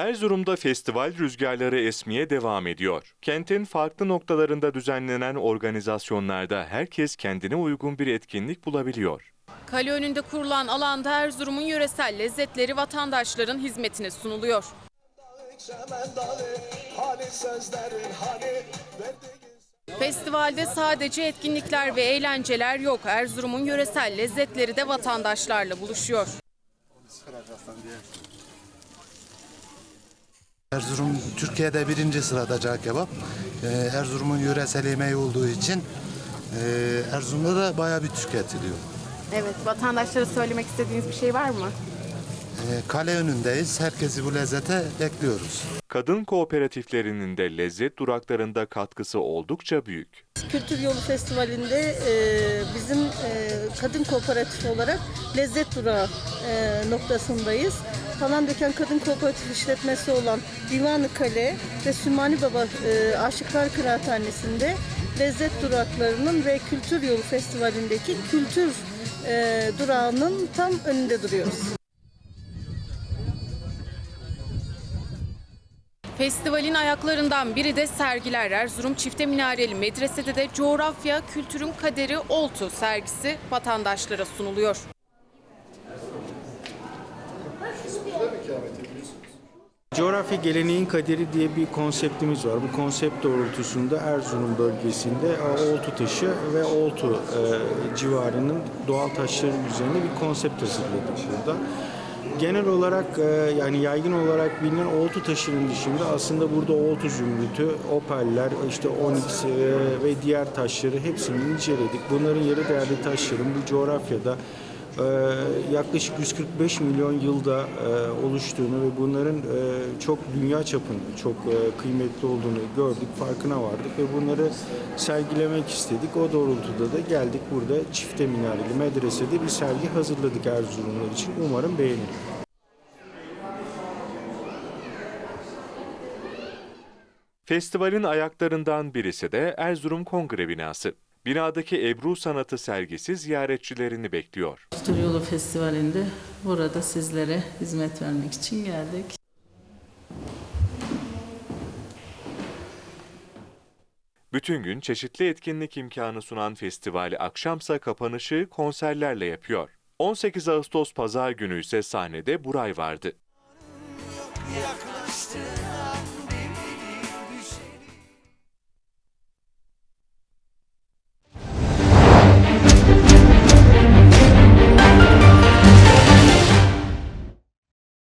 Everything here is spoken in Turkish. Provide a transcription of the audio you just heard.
Erzurum'da festival rüzgarları esmeye devam ediyor. Kentin farklı noktalarında düzenlenen organizasyonlarda herkes kendine uygun bir etkinlik bulabiliyor. Kale önünde kurulan alanda Erzurum'un yöresel lezzetleri vatandaşların hizmetine sunuluyor. Festivalde sadece etkinlikler ve eğlenceler yok. Erzurum'un yöresel lezzetleri de vatandaşlarla buluşuyor. Erzurum Türkiye'de birinci sırada cağ kebap. Ee, Erzurum'un yöresel yemeği olduğu için e, Erzurum'da da bayağı bir tüketiliyor. Evet, vatandaşlara söylemek istediğiniz bir şey var mı? Ee, kale önündeyiz. Herkesi bu lezzete bekliyoruz. Kadın kooperatiflerinin de lezzet duraklarında katkısı oldukça büyük. Kültür Yolu Festivali'nde e, bizim e, kadın kooperatif olarak lezzet durağı e, noktasındayız. Palandöken Kadın Kooperatif işletmesi olan Divanı Kale ve Sümani Baba Aşıklar Kıraathanesi'nde lezzet duraklarının ve Kültür Yolu Festivali'ndeki kültür durağının tam önünde duruyoruz. Festivalin ayaklarından biri de sergiler. Erzurum Çifte Minareli Medrese'de de coğrafya, kültürün kaderi oltu sergisi vatandaşlara sunuluyor. Coğrafya geleneğin kaderi diye bir konseptimiz var. Bu konsept doğrultusunda Erzurum bölgesinde e, oltu taşı ve oltu e, civarının doğal taşları üzerine bir konsept hazırladık burada. Genel olarak e, yani yaygın olarak bilinen oltu taşının dışında aslında burada oltu zümrütü, opeller, işte onyx e, ve diğer taşları hepsini inceledik. Bunların yarı değerli taşların bu coğrafyada yaklaşık 145 milyon yılda e, oluştuğunu ve bunların e, çok dünya çapında çok e, kıymetli olduğunu gördük, farkına vardık ve bunları sergilemek istedik. O doğrultuda da geldik burada çifte minareli medresede bir sergi hazırladık Erzurumlar için. Umarım beğenilir. Festivalin ayaklarından birisi de Erzurum Kongre Binası. Binadaki Ebru Sanatı sergisi ziyaretçilerini bekliyor. Kültür Yolu Festivali'nde burada sizlere hizmet vermek için geldik. Bütün gün çeşitli etkinlik imkanı sunan festival akşamsa kapanışı konserlerle yapıyor. 18 Ağustos Pazar günü ise sahnede Buray vardı. yakın